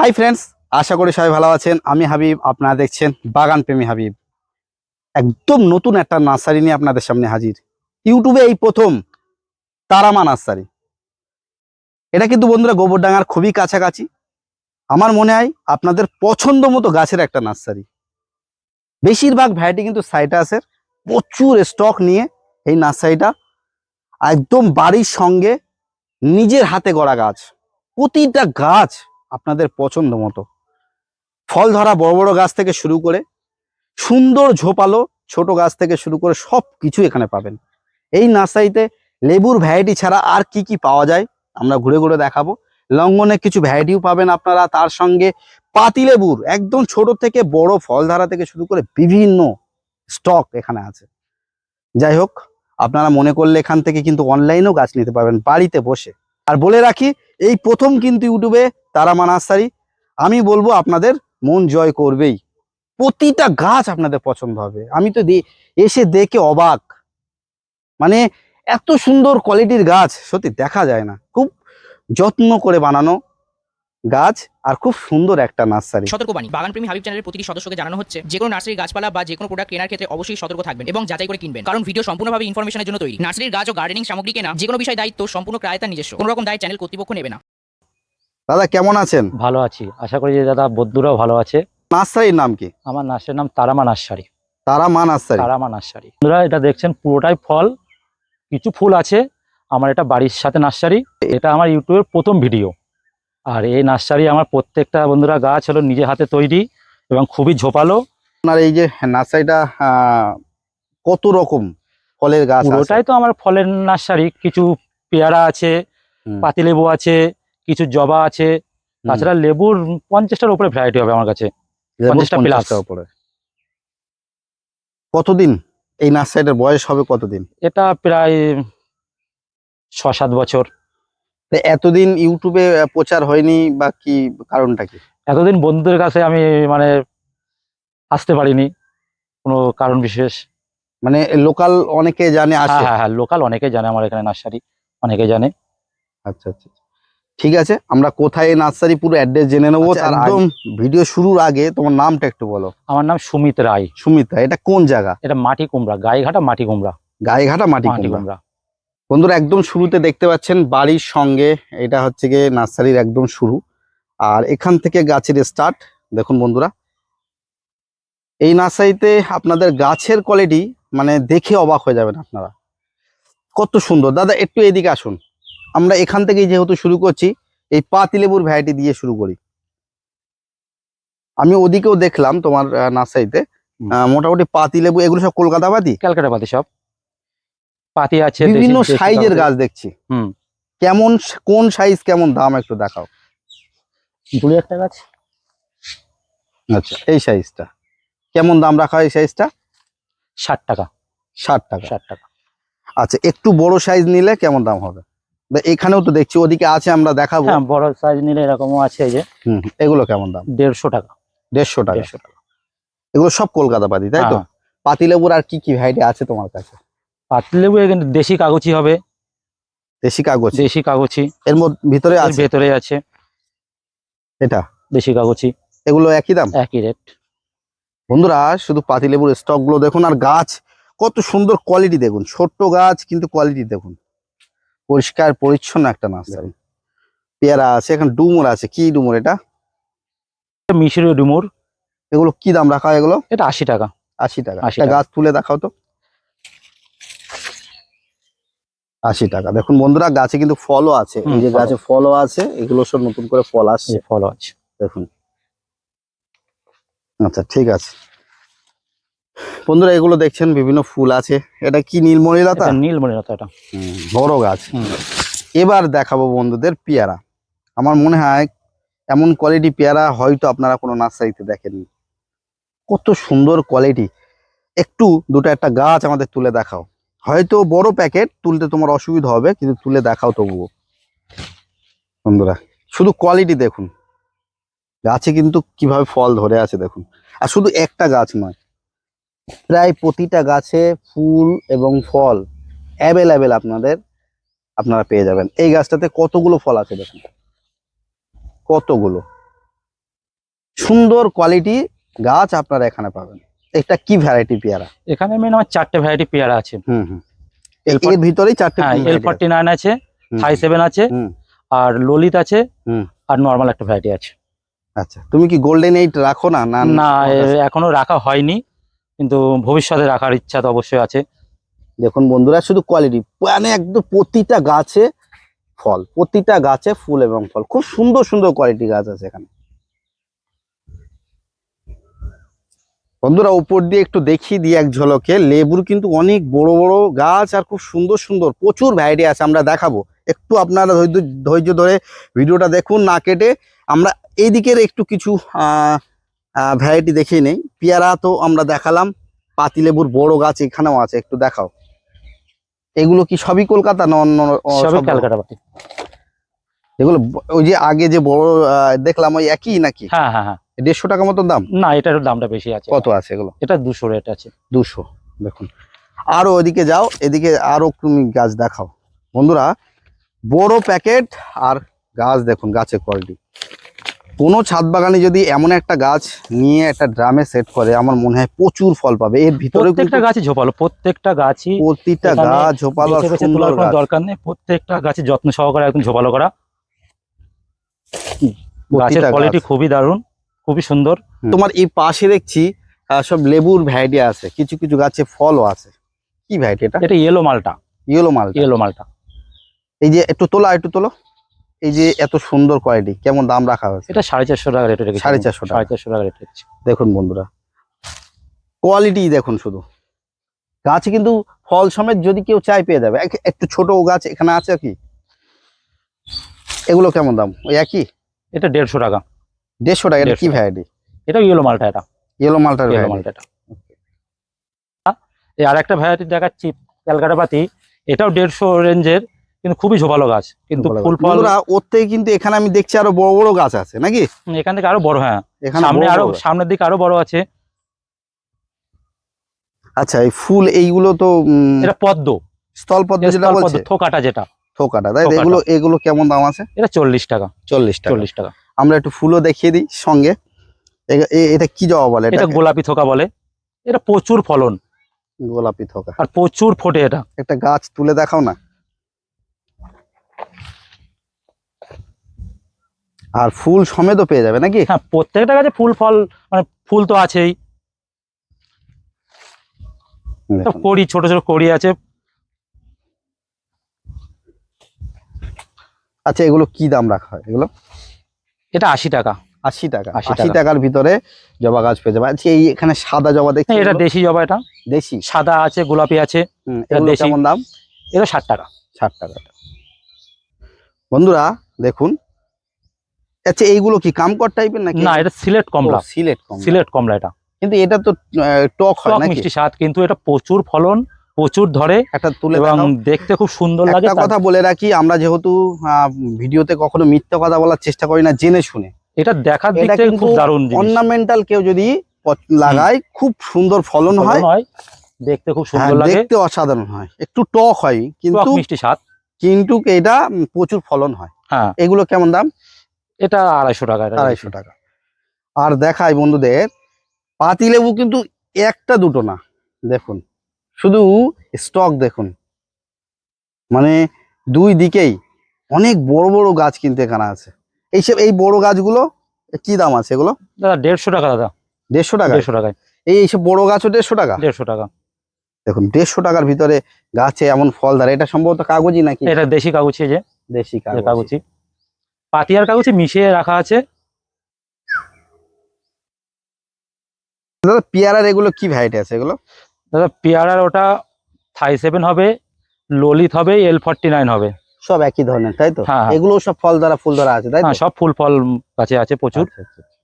Hi friends আশা করি সবাই ভালো আছেন। আমি হাবিব, আপনারা দেখছেন বাগান প্রেমী হাবিব। একদম নতুন একটা নার্সারি নিয়ে আপনাদের সামনে হাজির। ইউটিউবে এই প্রথম তারামা নার্সারি। এটা কিন্তু বন্ধুরা গোবরডাঙ্গার খুবই কাছাকাছি। আমার মনে হয় আপনাদের পছন্দ মতো গাছের একটা নার্সারি। বেশিরভাগ ভ্যারাইটি কিন্তু সাইটাসের প্রচুর স্টক নিয়ে এই নার্সারিটা। একদম বাড়ির সঙ্গে নিজের হাতে গড়া গাছ। প্রতিটা গাছ আপনাদের পছন্দ মতো। ফল ধরা বড় বড় গাছ থেকে শুরু করে সুন্দর ঝোপালো ছোট গাছ থেকে শুরু করে সব কিছু এখানে পাবেন। এই নার্সারিতে লেবুর ভ্যারাইটি ছাড়া আর কি কি পাওয়া যায় আমরা ঘুরে ঘুরে দেখাবো। লঙ্ঘনে কিছু ভ্যারাইটিও পাবেন আপনারা, তার সঙ্গে পাতিলেবুর একদম ছোট থেকে বড় ফল ধারা থেকে শুরু করে বিভিন্ন স্টক এখানে আছে। যাই হোক, আপনারা মনে করলে এখান থেকে কিন্তু অনলাইনেও গাছ নিতে পারবেন, বাড়িতে বসে। আর বলে রাখি এই প্রথম কিন্তু ইউটিউবে তারামা নার্সারি আমি বলব আপনাদের মন জয় করবেই। প্রতিটা গাছ আপনাদের পছন্দ হবে। আমি তো এসে দেখে অবাক। মানে এত সুন্দর কোয়ালিটির গাছ, সত্যি দেখা যায় না। খুব যত্ন করে বানানো। গাছ আর খুব সুন্দর একটা নার্সারি। সতর্কবাণী। বাগানপ্রেমী হাবিব চ্যানেলের প্রতিটি সদস্যকে জানানো হচ্ছে যে কোনো নার্সারি গাছপালা বা যে কোনো প্রোডাক্ট কেনার ক্ষেত্রে অবশ্যই সতর্ক থাকবেন এবং যাচাই করে কিনবেন। কারণ ভিডিও সম্পূর্ণভাবে ইনফরমেশনের জন্য তৈরি। নার্সারির গাছ ও গার্ডেনিং সামগ্রী কেনা যে কোনো বিষয় দায়িত্ব সম্পূর্ণ ক্রায়তার নিজস্ব। কোনো রকম দায় চ্যানেল কর্তৃপক্ষ নেবে না। দাদা কেমন আছেন? ভালো আছি। আশা করি যে দাদা বন্ধুরাও ভালো আছে। নার্সারির নাম কি? আমার নার্সারির নাম Tarama nursery. Tarama nursery. Tarama nursery. বন্ধুরা এটা দেখছেন পুরোটাই ফল। কিছু ফুল আছে। আমার এটা বাড়ির সাথে নার্সারি। এটা আমার ইউটিউবের প্রথম ভিডিও আর এই নার্সারি আমার প্রত্যেকটা বন্ধুরা গাছ হলো নিজে হাতে তৈরি এবং খুবই ঝোপালো। আপনার এই যে নার্সারিটা কত রকম ফলের গাছ ওটাই তো আমার ফলের নার্সারি। কিছু পেয়ারা আছে। পাতিলেবু আছে কিছু জবা আছে। তাছাড়া লেবুর পঞ্চাশটার উপরে ভ্যারাইটি হবে আমার কাছে। লেবুর 50টা plus। 50টা উপরে। কতদিন এই নার্সারিটার বয়স হবে কতদিন? এটা প্রায় ছ সাত বছর। এতদিন ইউটিউবে প্রচার হয়নি বা কি কারণটা কি? এতদিন বন্ধুদের কাছে আমি মানে আসতে পারিনি কোনো কারণ বিশেষ। মানে লোকাল অনেকে জানে হ্যাঁ আসে। হ্যাঁ হ্যাঁ লোকাল অনেকে জানে আমার এখানে নার্সারি অনেকে জানে। আচ্ছা আচ্ছা আচ্ছা। ঠিক আছে আমরা কোথায় এই নার্সারি পুরো অ্যাড্রেস জেনে নেব আচ্ছা, তার একদম। ভিডিও শুরুর আগে তোমার নামটা একটু বলো। আমার নাম সুমিত রায়। সুমিত রায় এটা কোন জায়গা? এটা মাটি কুমড়া গাইঘাটা মাটি কুমড়া। গায়েঘাটা মাটি কুমড়া। বন্ধুরা একদম শুরুতে দেখতে পাচ্ছেন বাড়ির সঙ্গে এটা হচ্ছে গিয়ে নার্সারির একদম শুরু। আর এখান থেকে গাছের স্টার্ট দেখুন বন্ধুরা। এই নার্সারিতে আপনাদের গাছের কোয়ালিটি মানে দেখে অবাক হয়ে যাবেন আপনারা। কত সুন্দর। দাদা একটু এদিকে আসুন। আমরা এখান থেকেই যেহেতু শুরু করছি এই পাতিলেবুর ভ্যারাইটি দিয়ে শুরু করি। আমি ওদিকেও দেখলাম তোমার নার্সারিতে। মোটামুটি পাতিলেবু এগুলো সব কলকাতা পাতি ক্যালকাটা পাতি সব। পাতি আছে বিভিন্ন সাইজের গাছ দেখছি। হুম। কেমন কোন সাইজ কেমন দাম একটু দেখাও। দুই একটা গাছ। আচ্ছা এই সাইজটা। কেমন দাম রাখা হয় এই সাইজটা? ষাট টাকা। ষাট টাকা। ষাট টাকা। আচ্ছা একটু বড় সাইজ নিলে কেমন দাম হবে? এখানেও তো দেখছি ওদিকে আছে আমরা দেখাবো। হ্যাঁ বড় সাইজ নিলে এরকমও আছে এই যে। এগুলো কেমন দাম? দেড়শো টাকা। দেড়শো টাকা। দেড়শো টাকা। এগুলো সব কলকাতা পাতি তাই তো? হ্যাঁ। পাতিলেবুর আর কি কি ভ্যারাইটি আছে তোমার কাছে? পাতিলেবু এখানে দেশি কাগজি হবে। দেশি কাগজ? দেশি কাগজি। এর মধ্যে ভিতরে আছে? ভেতরে আছে। এটা? দেশি কাগজি। এগুলো একই দাম? একই রেট। বন্ধুরা শুধু পাতিলেবুর স্টকগুলো দেখুন আর গাছ কত সুন্দর কোয়ালিটি দেখুন। ছোট্ট গাছ কিন্তু কোয়ালিটি দেখুন। পরিষ্কার পরিচ্ছন্ন একটা নার্সারি। পেয়ারা আছে এখন ডুমুর আছে। কি ডুমুর এটা? মিশরীয় ডুমুর। এগুলো কি দাম রাখা হয় এগুলো? এটা আশি টাকা। আশি টাকা। 80 টাকা। গাছ তুলে দেখাও তো। আশি টাকা। দেখুন বন্ধুরা গাছে কিন্তু ফলও আছে। এই যে গাছে ফলও আছে এগুলো সব নতুন করে ফল আসছে। ফল আছে। দেখুন। আচ্ছা ঠিক আছে। বন্ধুরা এগুলো দেখছেন বিভিন্ন ফুল আছে। এটা কি নীলমণি লতা? এটা বড় গাছ। এবার দেখাবো বন্ধুদের পেয়ারা। আমার মনে হয় এমন কোয়ালিটি পেয়ারা হয়তো আপনারা কোনো নার্সারিতে দেখেননি। কত সুন্দর কোয়ালিটি একটু দুটো একটা গাছ আমাদের তুলে দেখাও। হয়তো বড় প্যাকেট, তুলতে তোমার অসুবিধা হবে, কিন্তু তুলে দেখাও তবুও। বন্ধুরা, শুধু কোয়ালিটি দেখুন। গাছে কিন্তু কীভাবে ফল ধরে আছে দেখুন। আর শুধু একটা গাছ নয়, প্রায় প্রতিটা গাছে ফুল এবং ফল অ্যাভেলেবেল আপনাদের, আপনারা পেয়ে যাবেন। এই গাছটাতে কতগুলো ফল আছে দেখুন। কতগুলো? সুন্দর কোয়ালিটি গাছ আপনারা এখানে পাবেন। এটা কি ভ্যারাইটি পেয়ারা? এখানে মেন আমার চারটে ভ্যারাইটি পেয়ারা আছে। হুম হুম। এর ভিতরেই চারটে এল। ফর্টি নাইন আছে থাই সেভেন আছে আর ললিত আছে হুম। আর নর্মাল একটা ভ্যারাইটি আছে। আচ্ছা তুমি কি গোল্ডেন এইট রাখো না? না না এখনও রাখা হয়নি কিন্তু ভবিষ্যতে রাখার ইচ্ছা তো অবশ্যই আছে। দেখুন বন্ধুরা শুধু কোয়ালিটি মানে একদম প্রতিটা গাছে ফল প্রতিটা গাছে ফুল এবং ফল। খুব সুন্দর সুন্দর কোয়ালিটি গাছ আছে এখানে। বন্ধুরা উপর দিয়ে একটু দেখিয়ে দিই এক ঝলকে। লেবুর কিন্তু অনেক বড় বড় গাছ আর খুব সুন্দর সুন্দর প্রচুর ভ্যারাইটি আছে আমরা দেখাবো। একটু আপনারা ধৈর্য ধৈর্য ধরে ভিডিওটা দেখুন না কেটে আমরা এই দিকের একটু কিছু ভ্যারাইটি দেখিয়ে নেই। পেয়ারা তো আমরা দেখালাম পাতিলেবুর বড় গাছ এখানেও আছে একটু দেখাও। এগুলো কি সবই কলকাতা না অন্য পাতি এগুলো ওই যে আগে যে বড় দেখলাম ওই একই নাকি? হ্যাঁ হ্যাঁ হ্যাঁ। দেড়শো টাকা মতো দাম? না এটার দামটা বেশি আছে। কত আছে এগুলো? এটা দুশো রেট আছে। দুশো দেখুন। আরও ওদিকে যাও এদিকে আরও তুমি গাছ দেখাও। বন্ধুরা বড় প্যাকেট আর গাছ দেখুন গাছের কোয়ালিটি কোনো ছাদ বাগানে যদি এমন একটা গাছ নিয়ে একটা ড্রামে সেট করে আমার মনে হয় প্রচুর ফল পাবে। এর ভিতরে প্রত্যেকটা গাছই ঝোপালো প্রত্যেকটা গাছই প্রতিটা গাছ ঝোপালো তোলার কোনো গাছ। দরকার নেই। প্রত্যেকটা গাছের যত্ন সহকারে একদম ঝোপালো করা। গাছের কোয়ালিটি খুবই দারুণ। খুবই সুন্দর। তোমার এই পাশে দেখছি সব লেবুর ভ্যারাইটি আছে কিছু কিছু গাছে ফলও আছে। কি ভ্যারাইটি এটা? এটা ইয়েলো মালটা। ইয়েলো মাল ইয়েলো মালটা। এই যে একটু তোলা একটু তোলো। এই যে এত সুন্দর কোয়ালিটি কেমন দাম রাখা হয়েছে? এটা সাড়ে চারশো টাকা রেট রেখেছি। সাড়ে চারশো টাকা। সাড়ে চারশো টাকা রেট রেখেছি। দেখুন বন্ধুরা কোয়ালিটি দেখুন শুধু। গাছে কিন্তু ফল সমেত যদি কেউ চাই পেয়ে যাবে। এক- একটু ছোট গাছ এখানে আছে কি? এগুলো কেমন দাম? ওই একই? এটা দেড়শো টাকা। দেড়শো টাকা এটা কি ভ্যারাইটি এটা ইয়েলো মালটা এটা। ইয়েলো মালটার ইয়েলো মালটা এটা। এই আরেকটা ভ্যারাইটি দেখাচ্ছি ক্যালকাটা পাতি। এটাও দেড়শো রেঞ্জের কিন্তু খুবই ঝোপালো গাছ। কিন্তু ফুল ফল ওর থেকে কিন্তু এখানে আমি দেখছি আরও বড় বড় গাছ আছে নাকি? এখান থেকে আরও বড় হ্যাঁ। এখানে সামনে আরও সামনের দিকে আরও বড় আছে। আচ্ছা এই ফুল এইগুলো তো এটা পদ্ম। স্থল পদ্ম যেটা বলছে? থোকাটা যেটা। থোকাটা। তাই এগুলো এগুলো কেমন দাম আছে? এটা চল্লিশ টাকা। চল্লিশ টাকা। চল্লিশ টাকা। আমরা একটু ফুলও দেখিয়ে দিই সঙ্গে। এটা কি জবা বলে? এটা গোলাপি থোকা বলে। এটা প্রচুর ফলন। গোলাপি থোকা। আর প্রচুর ফোটে এটা। একটা গাছ তুলে দেখাও না। আর ফুল সমেতও পেয়ে যাবে নাকি? হ্যাঁ প্রত্যেকটা গাছে ফুল ফল মানে ফুল তো আছেই। কড়ি ছোট ছোট কড়ি আছে। আচ্ছা এগুলো কি দাম রাখা হয়? এগুলো? এটা আশি টাকা। আশি টাকা। 80 আশি টাকার ভিতরে জবা গাছ পেয়ে যাবে। আচ্ছা এই এখানে সাদা জবা দেখছি এটা দেশি জবা এটা। দেশি? সাদা আছে গোলাপি আছে। কেমন দাম? এটা ষাট টাকা। ষাট টাকা। বন্ধুরা দেখুন। আচ্ছা এইগুলো কি কামকর টাইপের নাকি? না এটা সিলেট কমলা। সিলেট কমলা। সিলেট কমলা এটা। কিন্তু এটা তো টক হয় নাকি? মিষ্টি স্বাদ কিন্তু এটা প্রচুর ফলন প্রচুর ধরে একটা তুলে এবং দেখতে খুব সুন্দর লাগে একটা কথা বলে রাখি আমরা যেহেতু ভিডিওতে কখনো মিথ্যা কথা বলার চেষ্টা করি না জেনে শুনে। এটা দেখার দিক থেকে খুব দারুণ জিনিস। অর্নামেন্টাল কেউ যদি লাগায় খুব সুন্দর ফলন হয়। হয় দেখতে খুব হ্যাঁ, সুন্দর লাগে। দেখতে অসাধারণ হয়। একটু টক হয় কিন্তু মিষ্টি স্বাদ। কিন্তু এটা প্রচুর ফলন হয়। হ্যাঁ। এগুলো কেমন দাম? এটা আড়াইশো টাকা এটা আড়াইশো টাকা। আর দেখাই বন্ধুদের পাতিলেবু কিন্তু একটা দুটো না দেখুন। শুধু স্টক দেখুন। মানে দুই দিকেই অনেক বড় বড় গাছ কিনতে এখানে আছে। এইসব এই বড় গাছগুলো কি দাম আছে এগুলো? দাদা দেড়শো টাকা দাদা। দেড়শো টাকা? দেড়শো টাকায়। এই এইসব বড় গাছও দেড়শো টাকা? দেড়শো টাকা। দেখুন দেড়শো টাকার ভিতরে গাছে এমন ফল ধরে এটা সম্ভবত কাগজই নাকি? এটা দেশি কাগজি যে। দেশি কাগজ কাগজি পাতি আর কাগজি মিশিয়ে রাখা আছে। দাদা পেয়ারার এগুলো কি ভ্যারাইটি আছে এগুলো? দাদা পেয়ারার ওটা থাই সেভেন হবে ললিত হবে এল ফর্টি নাইন হবে। সব একই ধরনের তাই তো? হ্যাঁ, হ্যাঁ। এগুলো সব ফল ধরা ফুল ধরা আছে তাই তো? হ্যাঁ সব ফুল ফল গাছে আছে প্রচুর। আচ্ছা, আচ্ছা, আচ্ছা।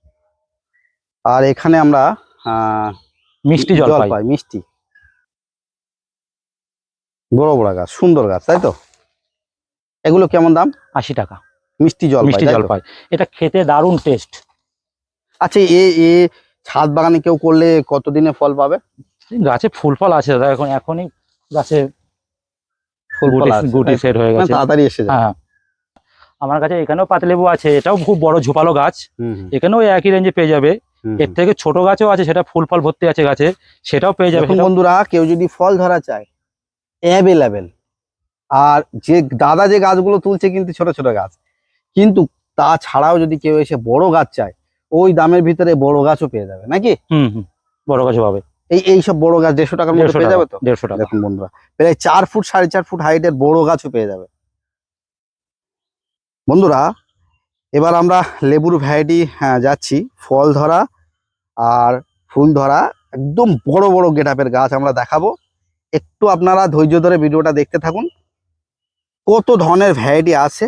আর এখানে আমরা মিষ্টি জল পাই। মিষ্টি। বড় বড় গাছ সুন্দর গাছ তাই তো? এগুলো কেমন দাম? আশি টাকা। মিষ্টি জল মিষ্টি জল পাই। এটা খেতে দারুণ টেস্ট আচ্ছা এ এ ছাদ বাগানে কেউ করলে কতদিনে ফল পাবে? গাছে ফুল ফল আছে দাদা এখন এখনই গাছে ফুল গুটি তো? সেট হয়ে গেছে। তাড়াতাড়ি এসে হ্যাঁ। আমার কাছে এখানেও পাতলেবু আছে এটাও খুব বড় ঝোপালো গাছ। এখানেও একই রেঞ্জে পেয়ে যাবে। এর থেকে ছোট গাছও আছে সেটা ফুল ফল ভর্তি আছে গাছে সেটাও পেয়ে যাবে। বন্ধুরা কেউ যদি ফল ধরা চায় অ্যাভেলেবেল আর যে দাদা যে গাছগুলো তুলছে কিন্তু ছোট ছোট গাছ কিন্তু তাছাড়াও যদি কেউ এসে বড় গাছ চায় ওই দামের ভিতরে বড় গাছও পেয়ে যাবে নাকি? হুম হুম। বড় গাছও পাবে। এই এই সব বড় গাছ দেড়শো টাকার মধ্যে পেয়ে যাবে তো? দেড়শো টাকা। দেখুন বন্ধুরা প্রায় চার ফুট সাড়ে চার ফুট হাইটের বড় গাছও পেয়ে যাবে। বন্ধুরা এবার আমরা লেবুর ভ্যারাইটি যাচ্ছি। ফল ধরা আর ফুল ধরা একদম বড় বড় গেটআপের গাছ আমরা দেখাবো। একটু আপনারা ধৈর্য ধরে ভিডিওটা দেখতে থাকুন। কত ধরনের ভ্যারাইটি আছে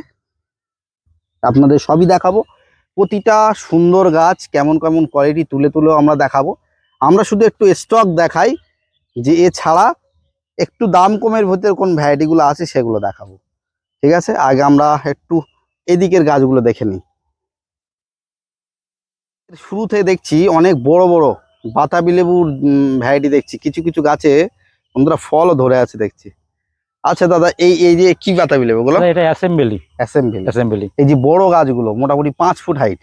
আপনাদের সবই দেখাবো। প্রতিটা সুন্দর গাছ কেমন কেমন কোয়ালিটি তুলে তুলেও আমরা দেখাবো। আমরা শুধু একটু স্টক দেখাই যে এছাড়া একটু দাম কমের ভিতরে কোন ভ্যারাইটিগুলো আছে সেগুলো দেখাবো। ঠিক আছে? আগে আমরা একটু এদিকের গাছগুলো দেখে নিই। শুরু থেকে দেখছি অনেক বড় বড় বাতাবি লেবুর ভ্যারাইটি দেখছি। কিছু কিছু গাছে বন্ধুরা ফলও ধরে আছে দেখছি। আচ্ছা দাদা এই এই যে কি বাতাবি লেবু গুলো এটা অ্যাসেম্বলি অ্যাসেম্বলি অ্যাসেম্বলি এই যে বড় গাছগুলো মোটামুটি পাঁচ ফুট হাইট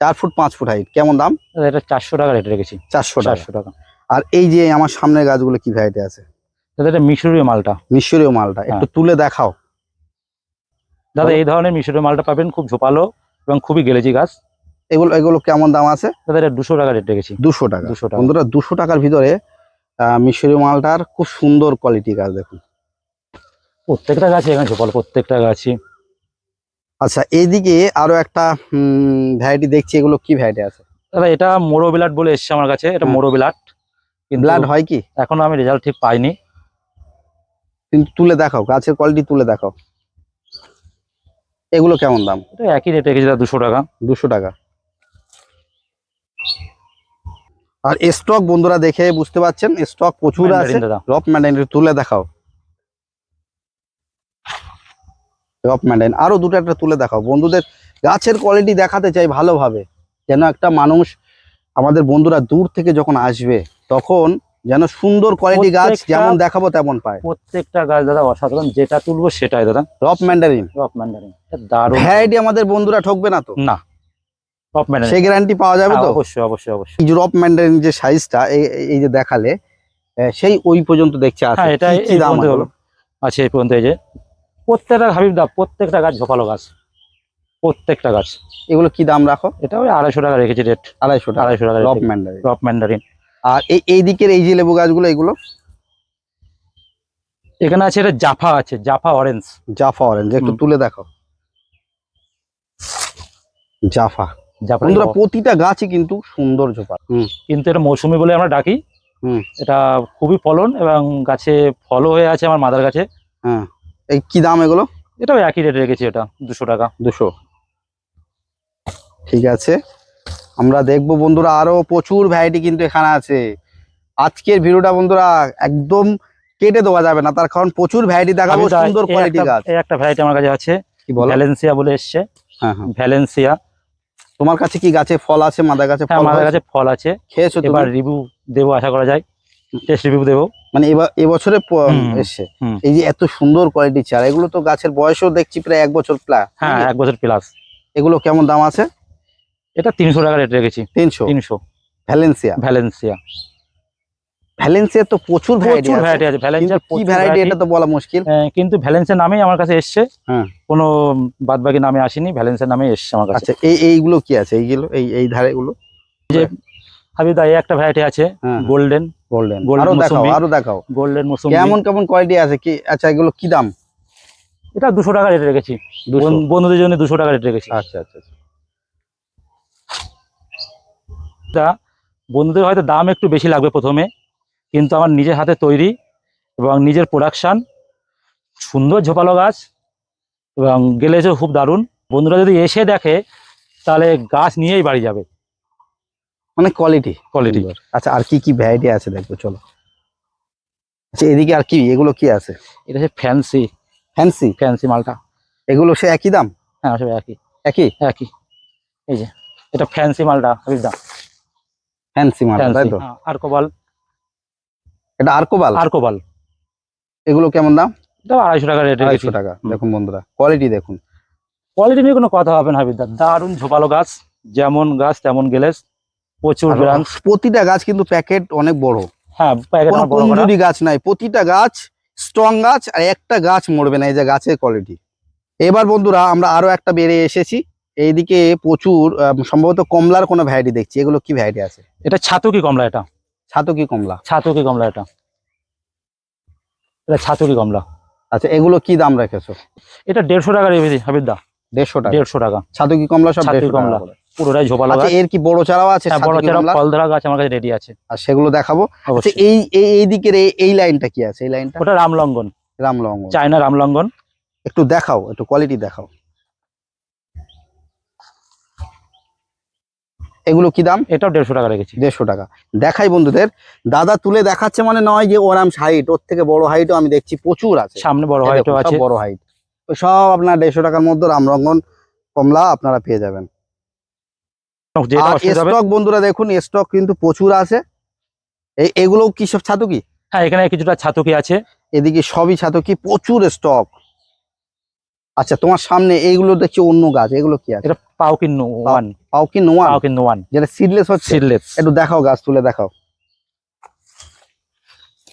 চার ফুট পাঁচ ফুট হাইট কেমন দাম? এটা চারশো টাকা রেট রেখেছি। চারশো চারশো টাকা। আর এই যে আমার সামনের গাছগুলো কি ভ্যারাইটি আছে? দাদা এটা মিশরীয় মালটা। মিশরীয় মালটা। একটু তুলে দেখাও। দাদা এই ধরনের মিশরীয় মালটা পাবেন খুব ঝোপালো এবং খুবই গেলেজি গাছ। এগুলো এগুলো কেমন দাম আছে? দাদা এটা দুশো টাকা রেট রেখেছি। দুশো টাকা। দুশো টাকা। বন্ধুরা দুশো টাকার ভিতরে মিশরীয় মালটার খুব সুন্দর কোয়ালিটি গাছ দেখুন। প্রত্যেকটা গাছে এখানে ঝোপালো প্রত্যেকটা গাছই। আচ্ছা এইদিকে আরও একটা ভ্যারাইটি দেখছি এগুলো কি ভ্যারাইটি আছে? দাদা এটা মোরো বিলাট বলে এসছে আমার কাছে এটা হুম। মোরো বিলাট। কিন্তু ব্লাড হয় কি? এখনও আমি রেজাল্ট ঠিক পাইনি। কিন্তু তুলে দেখাও গাছের কোয়ালিটি তুলে দেখাও। এগুলো কেমন দাম? এটা একই রেট দাদা দুশো টাকা। দুশো টাকা। আর স্টক বন্ধুরা দেখে বুঝতে পারছেন স্টক প্রচুর আছে। রপ তুলে দেখাও। রপ ম্যান্ডাইন আরও দুটো একটা তুলে দেখাও। বন্ধুদের গাছের কোয়ালিটি দেখাতে চাই ভালোভাবে। যেন একটা মানুষ আমাদের বন্ধুরা দূর থেকে যখন আসবে তখন যেন সুন্দর কোয়ালিটি গাছ যেমন দেখাবো তেমন পায়। প্রত্যেকটা গাছ দাদা অসাধারণ। যেটা তুলবো সেটাই দাদা। রপ ম্যান্ডারিন টপ ম্যান্ডারিন এটা দারুণ। ভ্যারাইটি আমাদের বন্ধুরা ঠকবে না তো? না। টপ ম্যান্ডারিন সেই গ্যারান্টি পাওয়া যাবে তো? অবশ্যই অবশ্যই অবশ্যই। এই যে রপ ম্যান্ডারিন যে সাইজটা এই যে দেখালে সেই ওই পর্যন্ত দেখছে। আছে হ্যাঁ এটা কি- কি এই দাম আছে এই পর্যন্ত এই যে। প্রত্যেকটা হাবিব দা প্রত্যেকটা গাছ ঝোপালো গাছ। প্রত্যেকটা গাছ। এগুলো কি দাম রাখো? এটা ওই আড়াইশো টাকা রেখেছি রেট। আড়াইশো টাকা। আড়াইশো টাকা রপ ম্যান্ডারিন টপ ম্যান্ডারিন আর এই এই দিকের এই যে লেবু গাছগুলো এগুলো? এখানে আছে এটা জাফা আছে জাফা অরেঞ্জ জাফা অরেঞ্জ একটু তুলে দেখো। জাফা। জাফা বন্ধুরা প্রতিটা গাছই কিন্তু সুন্দর ঝোপা। কিন্তু এটা মৌসুমি বলে আমরা ডাকি। এটা খুবই ফলন এবং গাছে ফলও হয়ে আছে আমার মাদার গাছে। হ্যাঁ। এই কি দাম এগুলো? এটাও একই রেট রেখেছি এটা দুশো টাকা। দুশো। ঠিক আছে। আমরা দেখব বন্ধুরা আরও প্রচুর ভ্যারাইটি কিন্তু এখানে আছে। আজকের ভিডিওটা বন্ধুরা একদম কেটে দেওয়া যাবে না তার কারণ প্রচুর ভ্যারাইটি দেখাবো সুন্দর কোয়ালিটি গাছ। এই একটা ভ্যারাইটি আমার কাছে আছে কি বলো? ভ্যালেন্সিয়া বলে এসছে। হ্যাঁ হ্যাঁ। ভ্যালেন্সিয়া তোমার কাছে কি গাছে ফল আছে মাদা গাছে হ্যাঁ ফল হয়েছে? কাছে ফল আছে। খেয়েছো এবার রিভিউ দেবো আশা করা যায়। টেস্ট রিভিউ দেবো। মানে এবার এবছরে এসছে। এই যে এত সুন্দর কোয়ালিটি চারা এগুলো তো গাছের বয়সও দেখছি প্রায় এক বছর প্লাস হ্যাঁ এক বছর প্লাস এগুলো কেমন দাম আছে? এটা তিনশো টাকা রেট রেখেছি। তিনশো? তিনশো। ভ্যালেন্সিয়া ভ্যালেন্সিয়া ভ্যালেন্সিয়া তো প্রচুর ভ্যারাইটি আছে। ভ্যালেন্সিয়ার কি ভ্যারাইটি এটা তো বলা মুশকিল। কিন্তু ভ্যালেন্সিয়ার নামেই আমার কাছে এসছে। হ্যাঁ। কোনো বাদ বাকি নামে আসেনি। ভ্যালেন্সিয়ার নামে এসছে আমার কাছে। আচ্ছা এই এইগুলো কি আছে? এইগুলো এই এই ধারে গুলো হাবিব দা এই একটা ভ্যারাইটি আছে। হ্যাঁ। গোল্ডেন গোল্ডেন আরও দেখাও। আরও দেখাও। গোল্ডেন মৌসুমি কেমন কেমন কোয়ালিটি আছে? কি আচ্ছা এগুলো কি দাম? এটা দুশো টাকা রেট রেখেছি। বন্ধুদের জন্য দুশো টাকা রেট রেখেছি। আচ্ছা আচ্ছা আচ্ছা। এটা বন্ধুদের হয়তো দাম একটু বেশি লাগবে প্রথমে কিন্তু আমার নিজের হাতে তৈরি এবং নিজের প্রোডাকশন সুন্দর ঝোপালো গাছ এবং গেলেছে খুব দারুণ। বন্ধুরা যদি এসে দেখে তাহলে গাছ নিয়েই বাড়ি যাবে। মানে কোয়ালিটি কোয়ালিটি আচ্ছা আর কি কি ভ্যারাইটি আছে দেখব চলো। আচ্ছা এদিকে আর কি এগুলো কি আছে? এটা হচ্ছে ফ্যান্সি ফ্যান্সি ফ্যান্সি মালটা। এগুলো সে একই দাম? হ্যাঁ সব একই। একই? একই। এই যে এটা ফ্যান্সি মালটা হাবিব দাম ফ্যান্সি মাল তাই তো? আরকোবাল। এটা আর্কোবাল? আরকোবাল। এগুলো কেমন দাম? এটা আড়াইশো টাকা রেট আড়াইশো টাকা। দেখুন বন্ধুরা কোয়ালিটি দেখুন। কোয়ালিটি নিয়ে কোনো কথা হবে না হাবিদা দারুণ ঝোপালো গাছ যেমন গাছ তেমন গেলে প্রচুর ব্রাঞ্চ প্রতিটা গাছ কিন্তু প্যাকেট অনেক বড়। হ্যাঁ। কমজোরি গাছ নাই প্রতিটা গাছ স্ট্রং গাছ আর একটা গাছ মরবে না এই যে গাছের কোয়ালিটি এবার বন্ধুরা আমরা আরও একটা বেড়ে এসেছি। এইদিকে প্রচুর সম্ভবত কমলার কোনো ভ্যারাইটি দেখছি। এগুলো কি ভ্যারাইটি আছে? এটা ছাতুকি কমলা এটা। ছাতকি কমলা। ছাতুকি কমলা এটা। এটা ছাতুকি কমলা। আচ্ছা এগুলো কি দাম রেখেছো? এটা দেড়শো টাকা রেখেছি হাবিদা দেড়শো টাকা। দেড়শো টাকা। ছাতকি কমলা সব দেড়শো কমলা। পুরোটাই ঝোপালো আচ্ছা গাছ। এর কি বড় চারাও আছে? হ্যাঁ বড় চেরা? ফল ধরা গাছ আমার কাছে রেডি আছে। আর সেগুলো দেখাবো। আচ্ছা এই এই দিকের এই- লাইনটা কি আছে? এই লাইনটা? ওটা রামলঙ্গন। রামলঙ্গ চায়না রামলঙ্গন। একটু দেখাও একটু কোয়ালিটি দেখাও। এগুলো কি দাম? এটাও দেড়শো টাকা রেখেছি। দেড়শো টাকা। দেখাই বন্ধুদের। দাদা তুলে দেখাচ্ছে মানে নয় যে ওরাম হাইট ওর থেকে বড় হাইটও আমি দেখছি প্রচুর আছে। সামনে বড় হাইটও আছে। বড় হাইট সব আপনার দেড়শো টাকার মধ্যে রামরঙ্গন কমলা আপনারা পেয়ে যাবেন যেটা আর অসুবিধা হবে স্টক বন্ধুরা দেখুন স্টক কিন্তু প্রচুর আছে। এই এগুলো কি সব ছাতু কি? হ্যাঁ এখানে কিছুটা ছাতুকি আছে? এদিকে সবই প্রচুর স্টক আচ্ছা তোমার সামনে এইগুলো দেখছি অন্য গাছ এগুলো কি আছে? এটা পাউকিন ওয়ান। পাউকিন ওয়ান? যেটা সিডলেস হচ্ছে? সিডলেস একটু দেখাও গাছ তুলে দেখাও।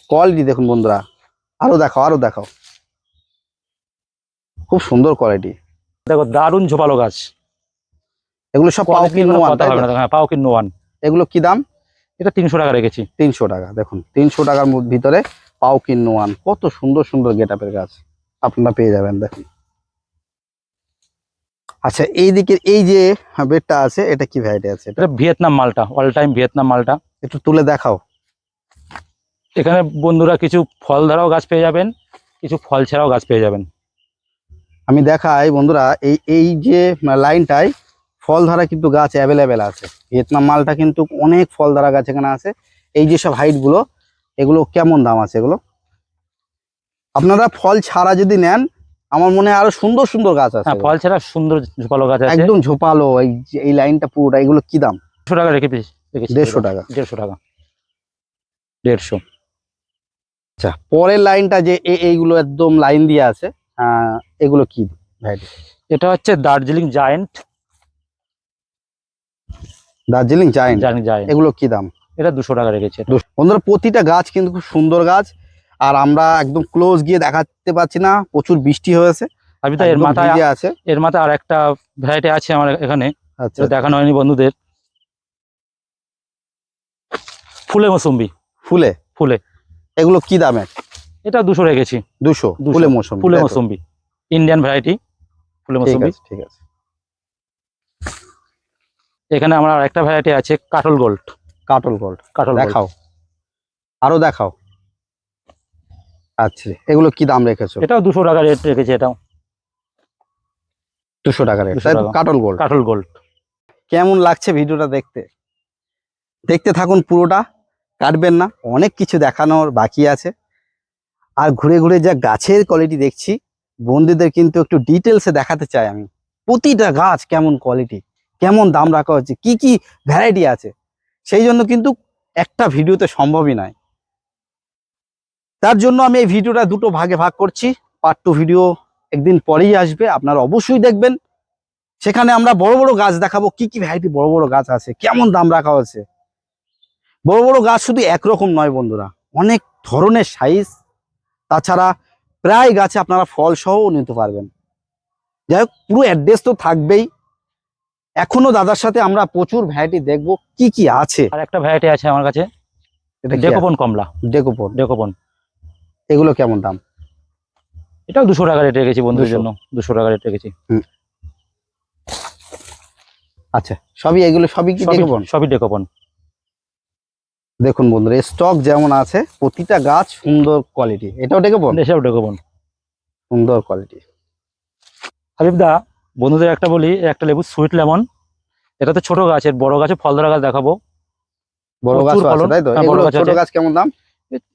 কোয়ালিটি দেখুন বন্ধুরা। আরও দেখাও আরও দেখাও। খুব সুন্দর কোয়ালিটি দেখো দারুণ ঝোপালো গাছ। এগুলো সব পাও কোনো হ্যাঁ পাউকিন ওয়ান। এগুলো কি দাম? এটা তিনশো টাকা রেখেছি। তিনশো টাকা দেখুন তিনশো টাকার মধ্যে ভিতরে পাও কি নোয়ান কত সুন্দর সুন্দর গেট আপের গাছ। আপনারা পেয়ে যাবেন দেখুন। আচ্ছা এই দিকের এই যে বেডটা আছে এটা কি ভ্যারাইটি আছে? এটা এটা ভিয়েতনাম মালটা অল টাইম ভিয়েতনাম মালটা। একটু তুলে দেখাও। এখানে বন্ধুরা কিছু ফল ধরাও গাছ পেয়ে যাবেন কিছু ফল ছাড়াও গাছ পেয়ে যাবেন। আমি দেখাই বন্ধুরা এই এই যে লাইনটায় ফল ধরা কিন্তু গাছ অ্যাভেলেবেল আছে। ভিয়েতনাম মালটা কিন্তু অনেক ফল ধরা গাছ এখানে আছে। এই যে সব হাইট এগুলো কেমন দাম আছে এগুলো? আপনারা ফল ছাড়া যদি নেন আমার মনে হয় আরও সুন্দর সুন্দর গাছ আছে। হ্যাঁ ফল ছাড়া সুন্দর ঝোপালো গাছ আছে। একদম ঝোপালো এই এই লাইনটা পুরোটা এগুলো কি দাম? দেড়শো টাকা রেখে রেখেছি। দেড়শো টাকা। দেড়শো টাকা। দেড়শো। আচ্ছা পরের লাইনটা যে এইগুলো একদম লাইন দিয়ে আছে এগুলো কি? এটা হচ্ছে দার্জিলিং জায়েন্ট। দার্জিলিং জানি জায়েন্ট এগুলো কি দাম? এটা দুশো টাকা রেখেছে। বন্ধুরা প্রতিটা গাছ কিন্তু খুব সুন্দর গাছ আর আমরা একদম ক্লোজ গিয়ে দেখাতে পাচ্ছি না প্রচুর বৃষ্টি হয়েছে আমি তো এর মাথায় আছে। এর মাথায় আর একটা ভ্যারাইটি আছে আমার এখানে আচ্ছা। দেখানো হয়নি বন্ধুদের। ফুলে মৌসুম্বি। ফুলে? ফুলে। এগুলো কি দামে? এটা দুশো রেখেছি। দুশো। ফুলে মৌসুম ফুলে মৌসুম্বি। ইন্ডিয়ান ভ্যারাইটি ফুলে মৌসুম্বি। ঠিক আছে। এখানে আমার আর একটা ভ্যারাইটি আছে কাটল গোল্ড কাটল গোল্ড কাটল দেখাও। আরও দেখাও। আচ্ছা এগুলো কি দাম রেখেছো? এটাও দুশো টাকা রেট রেখেছি এটাও। দুশো টাকা রেট 200 তাই তো? টাকা। কাটল গোল্ড কাটল গোল্ড কেমন লাগছে ভিডিওটা দেখতে? দেখতে থাকুন পুরোটা কাটবেন না। অনেক কিছু দেখানোর বাকি আছে। আর ঘুরে ঘুরে যা গাছের কোয়ালিটি দেখছি বন্ধুদের কিন্তু একটু ডিটেলসে দেখাতে চাই আমি। প্রতিটা গাছ কেমন কোয়ালিটি কেমন দাম রাখা হচ্ছে, কি কি ভ্যারাইটি আছে, সেই জন্য কিন্তু একটা ভিডিওতে সম্ভবই নয়। তার জন্য আমি এই ভিডিওটা দুটো ভাগে ভাগ করছি পার্ট টু ভিডিও একদিন পরেই আসবে, আপনারা অবশ্যই দেখবেন। সেখানে আমরা বড় বড় গাছ দেখাবো, কি কি ভ্যারাইটি বড় বড় গাছ আছে, কেমন দাম রাখা হচ্ছে। বড় বড় গাছ শুধু একরকম নয় বন্ধুরা, অনেক ধরনের সাইজ তাছাড়া প্রায় গাছে আপনারা ফল সহও নিতে পারবেন। যাই হোক, পুরো অ্যাড্রেস তো থাকবেই। এখনও দাদার সাথে আমরা প্রচুর ভ্যারাইটি দেখব কি কি আছে। আর একটা ভ্যারাইটি আছে আমার কাছে। ডেকোপন কমলা। ডেকোপন। ডেকোপন। এগুলো কেমন দাম? এটাও দুশো টাকা রেট রেখেছি বন্ধুর জন্য। দুশো টাকা রেট রেখেছি। আচ্ছা সবই এগুলো সবই কি ডেকোপন? সবই ডেকোপন। দেখুন বন্ধুরা স্টক যেমন আছে প্রতিটা গাছ সুন্দর কোয়ালিটি এটাও ডেকোপন? এসব ডেকোপন। সুন্দর কোয়ালিটি হাবিব দা বন্ধুদের একটা বলি একটা লেবু সুইট লেমন। এটা তো ছোট গাছের বড় গাছে ফল ধরা গাছ দেখাবো। বড় গাছ। তাই তো? হ্যাঁ, বড় গাছ ছোট গাছ কেমন দাম?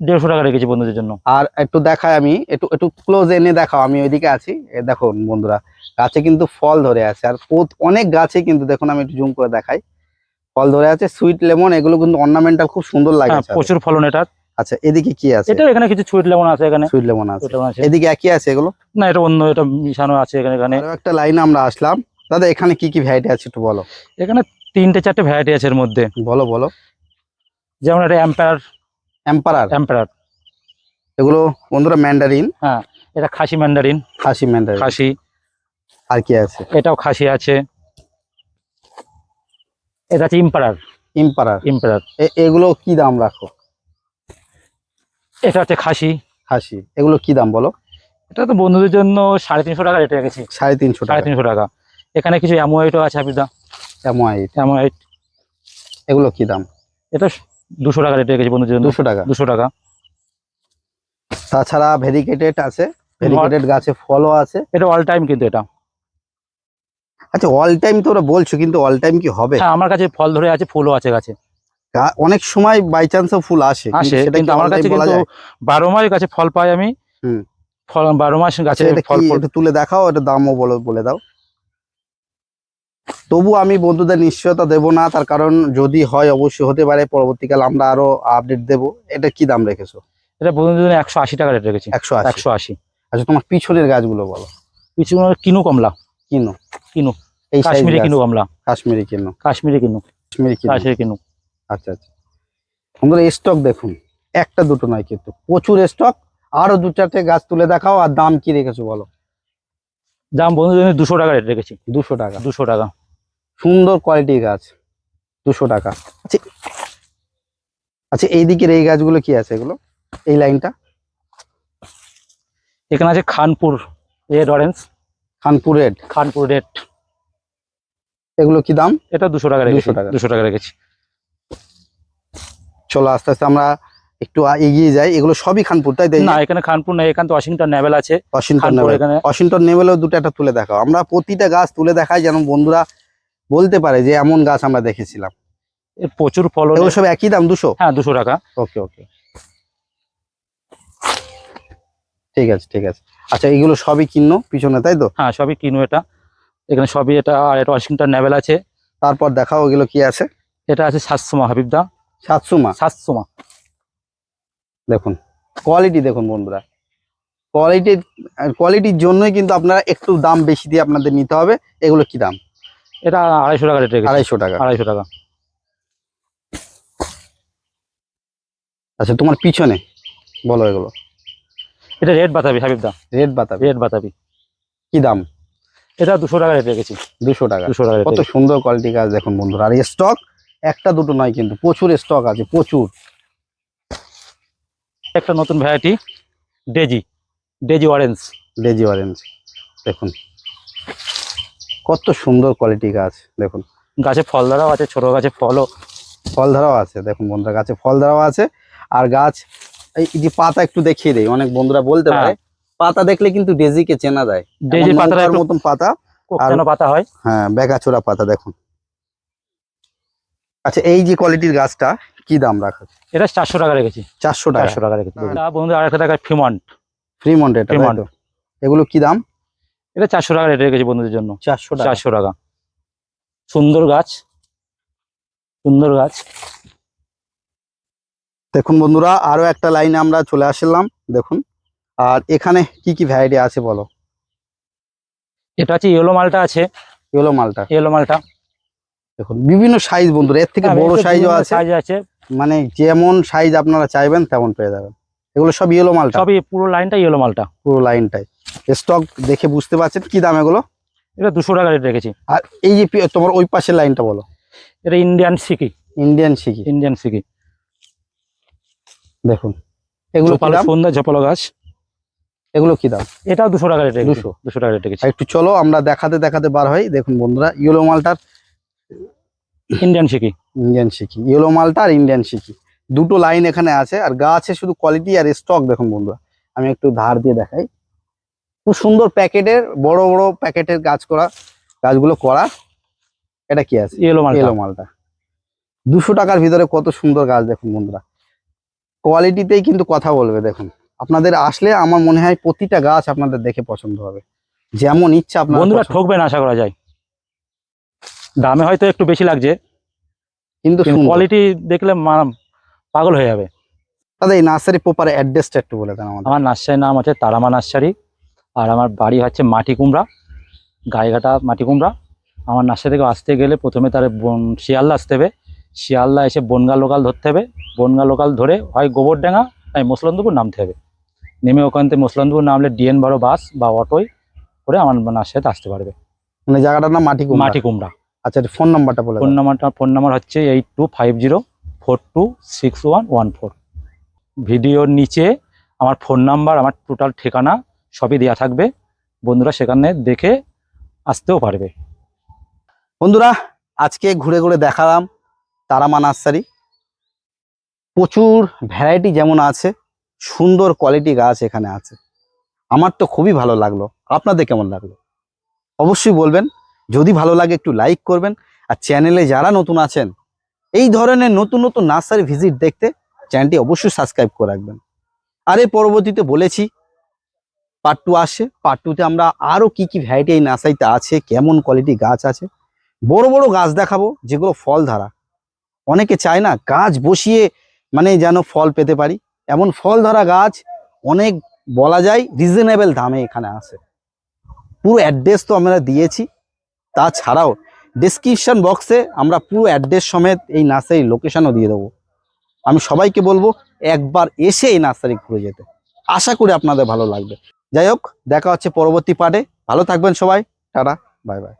দেড়শো টাকা রেখেছি বন্ধুদের জন্য। আর একটু দেখাই আমি একটু একটু ক্লোজ এনে দেখাও আমি ওইদিকে আছি। দেখুন বন্ধুরা গাছে কিন্তু ফল ধরে আছে। আর অনেক গাছে কিন্তু দেখুন আমি একটু জুম করে দেখাই। ফল ধরে আছে সুইট লেমন এগুলো কিন্তু অর্নামেন্টাল খুব সুন্দর লাগে হ্যাঁ প্রচুর ফলন এটা। আচ্ছা এদিকে কি আছে? এটা এখানে কিছু সুইট লেমন আছে এখানে। সুইট লেমন আছে। এদিকে একই আছে এগুলো? না এটা অন্য এটা মিশানো আছে এখানে এখানে। আরও একটা লাইনে আমরা আসলাম। দাদা এখানে কি কি ভ্যারাইটি আছে একটু বলো? এখানে তিনটে চারটে ভ্যারাইটি আছে এর মধ্যে। বলো বলো। যেমন এটা এম্পায়ার এম্পারার এম্পায়ার এগুলো বন্ধুরা ম্যান্ডারিন হ্যাঁ এটা খাসি ম্যান্ডারিন খাসি ম্যান্ডারিন খাসি। আর কি আছে? এটাও খাসি আছে। এটা আছে ইম্পারার ইম্পারার ইম্পারার এগুলো কি দাম রাখো? এটা হচ্ছে খাসি। খাসি। এগুলো কি দাম বলো? এটা তো বন্ধুদের জন্য সাড়ে তিনশো টাকা রেটে রেখেছি। সাড়ে তিনশো সাড়ে তিনশো টাকা। এখানে কিছু অ্যামোয়াইটও আছে আপিদা অ্যামোয়াইট। অ্যামোয়াইট। এগুলো কি দাম? এটা দুশো টাকা রেটে রেখেছি বন্ধুদের জন্য। দুশো টাকা। দুশো টাকা। তাছাড়া ভেরিকেটেড আছে। ভেরিকেটেড গাছে ফলও আছে। এটা অল টাইম কিন্তু এটা। আচ্ছা অল টাইম তোমরা বলছো কিন্তু অল টাইম কি হবে? হ্যাঁ আমার কাছে ফল ধরে আছে ফুলও আছে গাছে। অনেক সময় বাই চান্সও ফুল আসে আসে কিন্তু আমার কাছে কিন্তু? বারো মাস গাছে ফল পাই আমি। হুম। ফল বারো মাস গাছে ফল ফল তুলে দেখাও এটা দামও বলে বলে দাও। তবু আমি বন্ধুদের নিশ্চয়তা দেব না তার কারণ যদি হয় অবশ্যই হতে পারে পরবর্তীকালে আমরা আরও আপডেট দেব। এটা কি দাম রেখেছো? এটা বন্ধুদের একশো আশি টাকা রেট রেখেছি। একশো একশো আশি। আচ্ছা তোমার পিছনের গাছগুলো বলো। কিছু কিনু কমলা। কিনো। কিনু। এই কাশ্মীরি। কিনু কমলা। কাশ্মীরি কিনো। কাশ্মীরি কিনু। কাশ্মীরি কিনো। কাশ্মীরি কিনু। আচ্ছা আচ্ছা। বন্ধুরা স্টক দেখুন একটা দুটো নয় কিন্তু প্রচুর স্টক আরও দু চারটে গাছ তুলে দেখাও আর দাম কি রেখেছো বলো? দাম বন্ধুদের দুশো টাকা রেট রেখেছি। দুশো টাকা। দুশো টাকা। সুন্দর কোয়ালিটির গাছ দুশো টাকা। আচ্ছা আচ্ছা এই দিকের এই গাছগুলো কি আছে এগুলো? এই লাইনটা? এখানে আছে Khanpur red orange Khanpur red Khanpur red এগুলো কি দাম? এটা দুশো টাকা দুশো টাকা। দুশো টাকা রেখেছি। চলো আস্তে আস্তে আমরা একটু এগিয়ে যাই। এগুলো সবই খানপুর তাই না এখানে খানপুর না এখানে তো ওয়াশিংটন নেভেল আছে। Washington navel. এখানে ওয়াশিংটন নেভেলেও দুটো একটা তুলে দেখাও। আমরা প্রতিটা গাছ তুলে দেখাই যেন বন্ধুরা বলতে পারে যে এমন গাছ আমরা দেখেছিলাম। প্রচুর ফলন এগুলো সব একই দাম দুশো? হ্যাঁ দুশো টাকা। ওকে ওকে। ঠিক আছে ঠিক আছে। আচ্ছা এগুলো সবই কিনো পিছনে তাই তো? হ্যাঁ সবই কিনো এটা। এখানে সবই এটা আর এটা ওয়াশিংটন নেভেল আছে। তারপর দেখাও এগুলো কি আছে। এটা আছে সাতশোমা হাবিবদা সাতসুমা সাতশোমা দেখুন কোয়ালিটি দেখুন বন্ধুরা। কোয়ালিটির কোয়ালিটির জন্যই কিন্তু আপনারা একটু দাম বেশি দিয়ে আপনাদের নিতে হবে। এগুলো কি দাম? এটা আড়াইশো টাকা রেট আড়াইশো টাকা। আড়াইশো টাকা। আচ্ছা তোমার পিছনে বলো এগুলো। এটা রেড বাতাবি হাবিবদা রেড বাতাবি। রেড বাতাবি। কি দাম? এটা দুশো টাকা রেট রেখেছি। দুশো টাকা। দুশো টাকা কত সুন্দর কোয়ালিটি গাছ দেখুন বন্ধুরা। আর স্টক একটা দুটো নয় কিন্তু প্রচুর স্টক আছে প্রচুর। একটা নতুন variety daisy daisy orange daisy orange দেখুন। কত সুন্দর কোয়ালিটি গাছ দেখুন। গাছে ফল ধরাও আছে ছোট গাছে ফলও। ফল ধরাও আছে দেখুন বন্ধুরা গাছে ফল ধরাও আছে। আর গাছ এই যে পাতা একটু দেখিয়ে দেয় অনেক বন্ধুরা বলতে হ্যাঁ। পারে পাতা দেখলে কিন্তু ডেজিকে চেনা যায়। ডেজি পাতাটা মতন পাতা পাতা হয়। হ্যাঁ বেগাচোরা পাতা দেখুন। আচ্ছা এই যে কোয়ালিটির গাছটা কি দাম রাখা এটা চারশো টাকা রেখেছি। চারশো টাকা। চারশো টাকা রেখেছি বন্ধু আরেকটা টাকা ফিমন্ট ফ্রি মন্ডে এটা। তো? এগুলো কি দাম? এটা চারশো টাকা রেট রেখেছি বন্ধুদের জন্য। চারশো চারশো টাকা। সুন্দর গাছ। সুন্দর গাছ। দেখুন বন্ধুরা আরও একটা লাইনে আমরা চলে আসলাম দেখুন। আর এখানে কি কি ভ্যারাইটি আছে বলো? এটা আছে ইয়েলো মালটা আছে। ইয়েলো মালটা। ইয়েলো মালটা। দেখুন বিভিন্ন সাইজ বন্ধুরা এর থেকে বড় সাইজও আছে। সাইজ আছে। মানে যেমন সাইজ আপনারা চাইবেন তেমন পেয়ে যাবেন। এগুলো সব ইয়েলো মালটা? সবই পুরো লাইনটা ইয়েলো মালটা। পুরো লাইনটাই স্টক দেখে বুঝতে পারছেন কি দাম এগুলো? এটা দুশো টাকা রেট রেখেছি। আর এই যে তোমার ওই পাশের লাইনটা বলো। এটা ইন্ডিয়ান সিকি ইন্ডিয়ান শিখি ইন্ডিয়ান সিকি দেখুন এগুলো কি ঝোপালো গাছ। এগুলো কি দাম? এটাও দুশো টাকা রেট দুশো। দুশো টাকা রেট রেখেছি। একটু চলো আমরা দেখাতে দেখাতে বার হই। দেখুন বন্ধুরা ইয়েলো মালটার ইন্ডিয়ান সিকি ইন্ডিয়ান শিখি ইয়েলো মালটা আর ইন্ডিয়ান শিখি দুটো লাইন এখানে আছে আর গাছে শুধু কোয়ালিটি আর স্টক দেখুন বন্ধুরা। আমি একটু ধার দিয়ে দেখাই। খুব সুন্দর প্যাকেটের বড় বড় প্যাকেটের গাছ করা গাছগুলো করা। এটা কি আছে? ইয়েলো মালটা ইয়েলো মালটা দুশো টাকার ভিতরে কত সুন্দর গাছ দেখুন বন্ধুরা। কোয়ালিটিতেই কিন্তু কথা বলবে দেখুন। আপনাদের আসলে আমার মনে হয় প্রতিটা গাছ আপনাদের দেখে পছন্দ হবে। যেমন ইচ্ছা আপনার বন্ধুরা ঠকবেন আশা করা যায়। দামে হয়তো একটু বেশি লাগছে কিন্তু কোয়ালিটি দেখলে পাগল হয়ে যাবে। দাদা এই নার্সারি প্রপার অ্যাড্রেসটা একটু বলে দেন আমাদের। আমার নার্সারির নাম হচ্ছে তারামা নার্সারি আর আমার বাড়ি হচ্ছে মাটি কুমড়া গায়েঘাটা মাটি কুমড়া। আমার নার্সারি থেকে আসতে গেলে প্রথমে তার বন শিয়ালদা আসতে হবে। শিয়ালদা এসে বনগা লোকাল ধরতে হবে। বনগা লোকাল ধরে হয় গোবরডাঙ্গা নয় মুসলন্দপুর নামতে হবে। নেমে ওখান থেকে মুসলন্দপুর নামলে ডিএন বারো বাস বা অটোয় করে আমার নার্সারিতে আসতে পারবে। মানে জায়গাটার নাম মাটি মাটি কুমড়া। আচ্ছা ফোন নাম্বারটা বলে ফোন নাম্বারটা ফোন নাম্বার হচ্ছে eight two five zero four two six one one four ভিডিওর নিচে আমার ফোন নাম্বার আমার টোটাল ঠিকানা সবই দেওয়া থাকবে। বন্ধুরা সেখানে দেখে আসতেও পারবে। বন্ধুরা আজকে ঘুরে ঘুরে দেখালাম তারামা নার্সারি। প্রচুর ভ্যারাইটি যেমন আছে সুন্দর কোয়ালিটি গাছ এখানে আছে। আমার তো খুবই ভালো লাগল। আপনাদের কেমন লাগল? অবশ্যই বলবেন। যদি ভালো লাগে একটু লাইক করবেন। আর চ্যানেলে যারা নতুন আছেন, এই ধরনের নতুন নতুন নার্সারি ভিজিট দেখতে চ্যানেলটি অবশ্যই সাবস্ক্রাইব করে রাখবেন। আর এর পরবর্তীতে বলেছি পার্ট টু আসে পার্ট টুতে আমরা আরও কি কি ভ্যারাইটি এই নার্সারিতে আছে, কেমন কোয়ালিটি গাছ আছে, বড় বড় গাছ দেখাবো, যেগুলো ফল ধরা। অনেকে চায় না গাছ বসিয়ে মানে যেন ফল পেতে পারি। এমন ফল ধরা গাছ অনেক বলা যায় রিজনেবল দামে এখানে আসে পুরো অ্যাড্রেস তো আমরা দিয়েছি। তাছাড়াও ডিসক্রিপশান বক্সে আমরা পুরো অ্যাড্রেস সমেত এই নার্সারির লোকেশানও দিয়ে দেবো। আমি সবাইকে বলব, একবার এসে এই নার্সারি ঘুরে যেতে। আশা করি আপনাদের ভালো লাগবে। যাই হোক, দেখা হচ্ছে পরবর্তী পার্টে ভালো থাকবেন সবাই। Tata bye bye